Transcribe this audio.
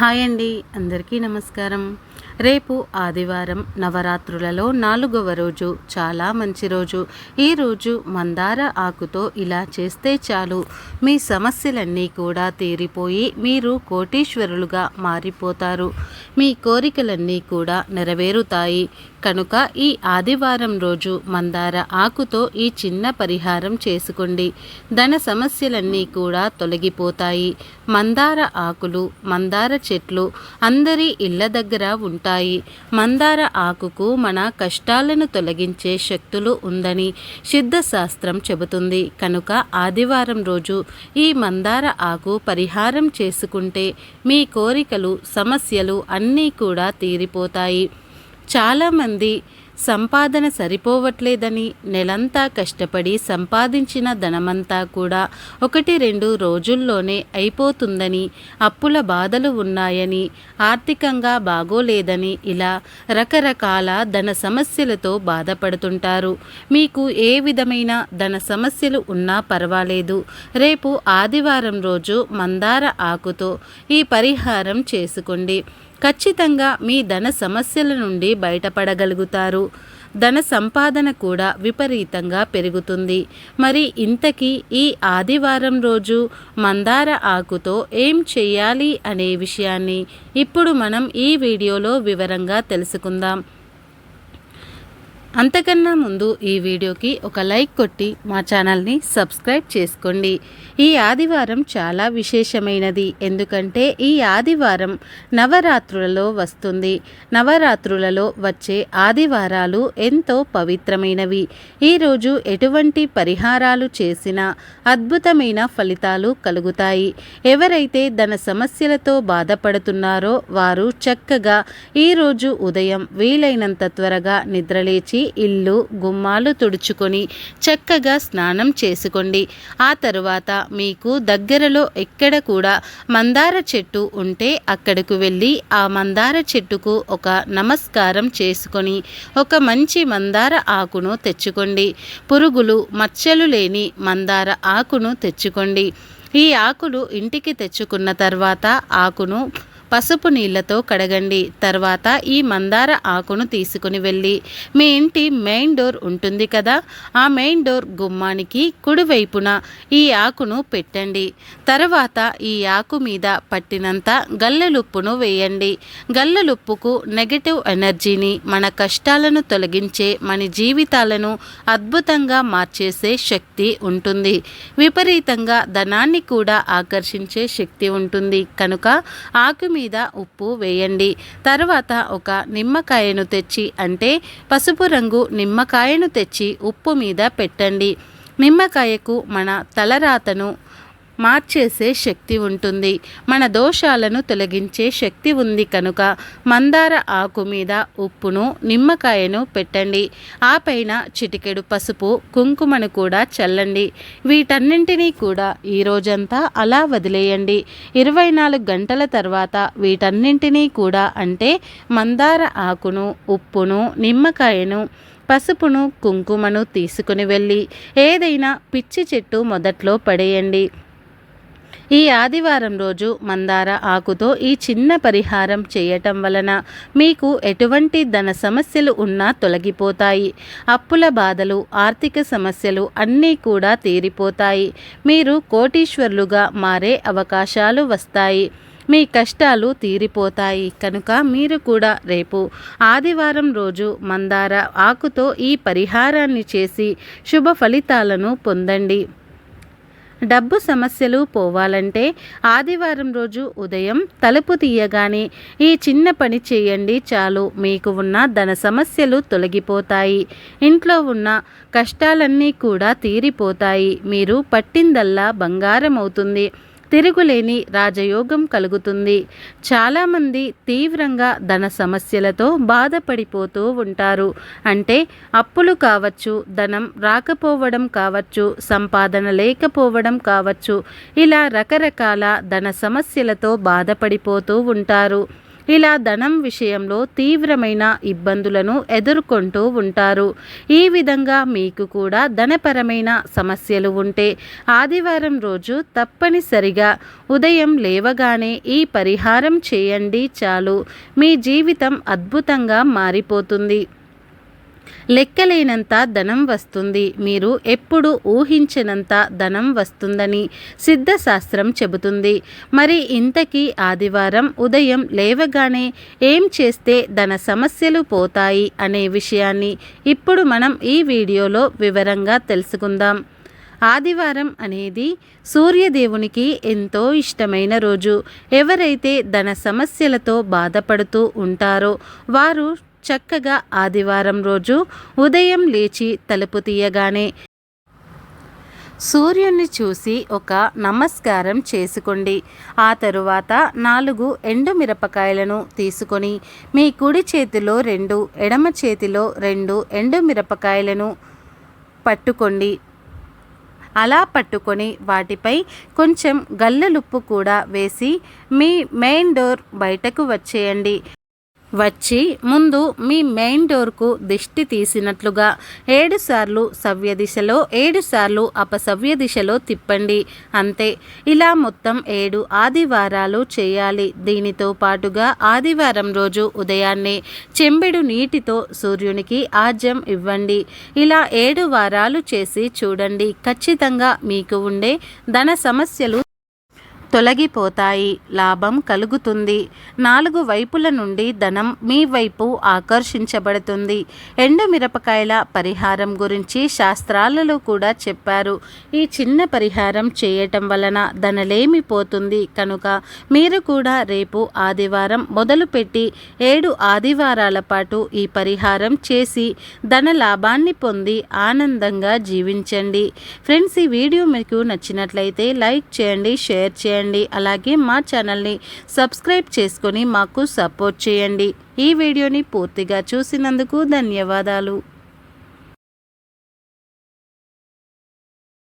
Hi అండి అందరికీ నమస్కారం. రేపు ఆదివారం నవరాత్రులలో నాలుగవ రోజు చాలా మంచి రోజు. ఈ రోజు మందార ఆకుతో ఇలా చేస్తే చాలు. మీ సమస్యలన్నీ కూడా తీరిపోయి మీరు కోటీశ్వరులుగా మారిపోతారు. మీ కోరికలన్నీ కూడా నెరవేరుతాయి. కనుక ఈ ఆదివారం రోజు మందార ఆకుతో ఈ చిన్న పరిహారం చేసుకోండి. ధన సమస్యలన్నీ కూడా తొలగిపోతాయి. మందార ఆకులు మందార చెట్లు అందరి ఇళ్ళ దగ్గర ఉంటాయి. మందార ఆకుకు మన కష్టాలను తొలగించే శక్తులు ఉందని సిద్ధశాస్త్రం చెబుతుంది. కనుక ఆదివారం రోజు ఈ మందార ఆకు పరిహారం చేసుకుంటే మీ కోరికలు సమస్యలు అన్నీ కూడా తీరిపోతాయి. చాలామంది సంపాదన సరిపోవట్లేదని నెలంతా కష్టపడి సంపాదించిన ధనమంతా కూడా ఒకటి రెండు రోజుల్లోనే అయిపోతుందని అప్పుల బాధలు ఉన్నాయని ఆర్థికంగా బాగోలేదని ఇలా రకరకాల ధన సమస్యలతో బాధపడుతుంటారు. మీకు ఏ విధమైన ధన సమస్యలు ఉన్నా పర్వాలేదు. రేపు ఆదివారం రోజు మందార ఆకుతో ఈ పరిహారం చేసుకోండి. ఖచ్చితంగా మీ ధన సమస్యల నుండి బయటపడగలుగుతారు. ధన సంపాదన కూడా విపరీతంగా పెరుగుతుంది. మరి ఇంతకీ ఈ ఆదివారం రోజు మందార ఆకుతో ఏం చేయాలి అనే విషయాన్ని ఇప్పుడు మనం ఈ వీడియోలో వివరంగా తెలుసుకుందాం. అంతకన్నా ముందు ఈ వీడియోకి ఒక లైక్ కొట్టి మా ఛానల్ని సబ్స్క్రైబ్ చేసుకోండి. ఈ ఆదివారం చాలా విశేషమైనది. ఎందుకంటే ఈ ఆదివారం నవరాత్రులలో వస్తుంది. నవరాత్రులలో వచ్చే ఆదివారాలు ఎంతో పవిత్రమైనవి. ఈరోజు ఎటువంటి పరిహారాలు చేసినా అద్భుతమైన ఫలితాలు కలుగుతాయి. ఎవరైతే ధన సమస్యలతో బాధపడుతున్నారో వారు చక్కగా ఈరోజు ఉదయం వీలైనంత త్వరగా నిద్రలేచి ఇల్లు గుమ్మాలు తుడుచుకొని చక్కగా స్నానం చేసుకోండి. ఆ తరువాత మీకు దగ్గరలో ఎక్కడ కూడా మందార చెట్టు ఉంటే అక్కడకు వెళ్ళి ఆ మందార చెట్టుకు ఒక నమస్కారం చేసుకొని ఒక మంచి మందార ఆకును తెచ్చుకోండి. పురుగులు మచ్చలు లేని మందార ఆకును తెచ్చుకోండి. ఈ ఆకులు ఇంటికి తెచ్చుకున్న తర్వాత ఆకును పసుపు నీళ్ళతో కడగండి. తర్వాత ఈ మందార ఆకును తీసుకుని వెళ్ళి మీ ఇంటి మెయిన్ డోర్ ఉంటుంది కదా ఆ మెయిన్ డోర్ గుమ్మానికి కుడివైపున ఈ ఆకును పెట్టండి. తర్వాత ఈ ఆకు మీద పట్టినంత గల్లలుప్పును వేయండి. గల్లలుప్పుకు నెగటివ్ ఎనర్జీని మన కష్టాలను తొలగించే మన జీవితాలను అద్భుతంగా మార్చేసే శక్తి ఉంటుంది. విపరీతంగా ధనాన్ని కూడా ఆకర్షించే శక్తి ఉంటుంది. కనుక ఆకు మీద మీద ఉప్పు వేయండి. తర్వాత ఒక నిమ్మకాయను తెచ్చి అంటే పసుపు రంగు నిమ్మకాయను తెచ్చి ఉప్పు మీద పెట్టండి. నిమ్మకాయకు మన తలరాతను మార్చేసే శక్తి ఉంటుంది. మన దోషాలను తొలగించే శక్తి ఉంది కనుక మందార ఆకు మీద ఉప్పును నిమ్మకాయను పెట్టండి. ఆ పైన చిటికెడు పసుపు కుంకుమను కూడా చల్లండి. వీటన్నింటినీ కూడా ఈ రోజంతా అలా వదిలేయండి. ఇరవై నాలుగు గంటల తర్వాత వీటన్నింటినీ కూడా అంటే మందార ఆకును ఉప్పును నిమ్మకాయను పసుపును కుంకుమను తీసుకుని వెళ్ళి ఏదైనా పిచ్చి చెట్టు మొదట్లో పడేయండి. ఈ ఆదివారం రోజు మందార ఆకుతో ఈ చిన్న పరిహారం చేయటం వలన మీకు ఎటువంటి ధన సమస్యలు ఉన్నా తొలగిపోతాయి. అప్పుల బాధలు ఆర్థిక సమస్యలు అన్నీ కూడా తీరిపోతాయి. మీరు కోటీశ్వర్లుగా మారే అవకాశాలు వస్తాయి. మీ కష్టాలు తీరిపోతాయి. కనుక మీరు కూడా రేపు ఆదివారం రోజు మందార ఆకుతో ఈ పరిహారాన్ని చేసి శుభ ఫలితాలను పొందండి. డబ్బు సమస్యలు పోవాలంటే ఆదివారం రోజు ఉదయం తలుపు తీయగానే ఈ చిన్న పని చేయండి చాలు మీకు ఉన్న ధన సమస్యలు తొలగిపోతాయి. ఇంట్లో ఉన్న కష్టాలన్నీ కూడా తీరిపోతాయి. మీరు పట్టిందల్లా బంగారం అవుతుంది తిరుగులేని రాజయోగం కలుగుతుంది. చాలామంది తీవ్రంగా ధన సమస్యలతో బాధపడిపోతూ ఉంటారు. అంటే అప్పులు కావచ్చు ధనం రాకపోవడం కావచ్చు సంపాదన లేకపోవడం కావచ్చు ఇలా రకరకాల ధన సమస్యలతో బాధపడిపోతూ ఉంటారు. ఇలా ధనం విషయంలో తీవ్రమైన ఇబ్బందులను ఎదుర్కొంటూ ఉంటారు. ఈ విధంగా మీకు కూడా ధనపరమైన సమస్యలు ఉంటే ఆదివారం రోజు తప్పనిసరిగా ఉదయం లేవగానే ఈ పరిహారం చేయండి చాలు. మీ జీవితం అద్భుతంగా మారిపోతుంది. లెక్కలేనంత ధనం వస్తుంది. మీరు ఎప్పుడు ఊహించినంత ధనం వస్తుందని సిద్ధశాస్త్రం చెబుతుంది. మరి ఇంతకీ ఆదివారం ఉదయం లేవగానే ఏం చేస్తే ధన సమస్యలు పోతాయి అనే విషయాన్ని ఇప్పుడు మనం ఈ వీడియోలో వివరంగా తెలుసుకుందాం. ఆదివారం అనేది సూర్యదేవునికి ఎంతో ఇష్టమైన రోజు. ఎవరైతే ధన సమస్యలతో బాధపడుతూ ఉంటారో వారు చక్కగా ఆదివారం రోజు ఉదయం లేచి తలుపు తీయగానే సూర్యుని చూసి ఒక నమస్కారం చేసుకోండి ఆ తరువాత నాలుగు ఎండుమిరపకాయలను తీసుకొని మీ కుడి చేతిలో రెండు ఎడమ చేతిలో రెండు ఎండుమిరపకాయలను పట్టుకోండి. అలా పట్టుకొని వాటిపై కొంచెం గల్లలుప్పు కూడా వేసి మీ మెయిన్ డోర్ బయటకు వచ్చేయండి. వచ్చి ముందు మీ మెయిన్ డోర్కు దిష్టి తీసినట్లుగా ఏడుసార్లు సవ్య దిశలో ఏడుసార్లు అపసవ్య దిశలో తిప్పండి. అంతే. ఇలా మొత్తం ఏడు ఆదివారాలు చేయాలి. దీనితో పాటుగా ఆదివారం రోజు ఉదయాన్నే చెంబెడు నీటితో సూర్యునికి ఆజ్యం ఇవ్వండి. ఇలా ఏడు వారాలు చేసి చూడండి. ఖచ్చితంగా మీకు ఉండే ధన సమస్యలు తొలగిపోతాయి. లాభం కలుగుతుంది. నాలుగు వైపుల నుండి ధనం మీ వైపు ఆకర్షించబడుతుంది. ఎండు మిరపకాయల పరిహారం గురించి శాస్త్రాలలో కూడా చెప్పారు. ఈ చిన్న పరిహారం చేయటం వలన ధనలేమి పోతుంది. కనుక మీరు కూడా రేపు ఆదివారం మొదలుపెట్టి ఏడు ఆదివారాల పాటు ఈ పరిహారం చేసి ధన లాభాన్ని పొంది ఆనందంగా జీవించండి. ఫ్రెండ్స్ ఈ వీడియో మీకు నచ్చినట్లయితే లైక్ చేయండి షేర్ చేయండి. చేయండి. అలాగే మా ఛానల్ని సబ్స్క్రైబ్ చేసుకొని మాకు సపోర్ట్ చేయండి. ఈ వీడియోని పూర్తిగా చూసినందుకు ధన్యవాదాలు.